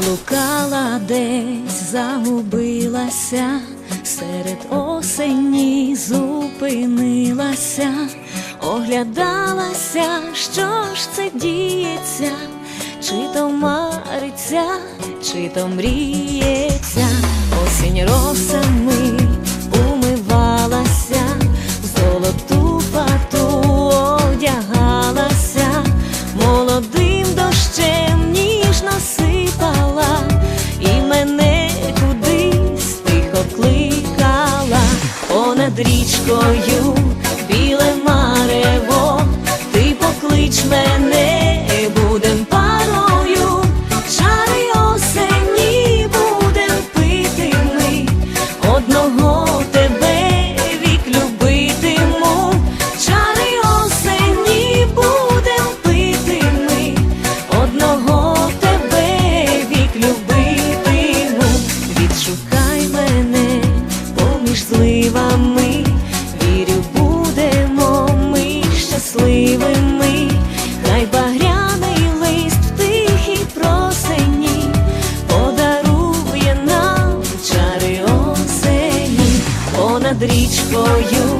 Заблукала десь, загубилася, серед осені зупинилася, оглядалася, що ж це діється, чи то мариться, чи то мріється, осінь роса. річкою. reach for you.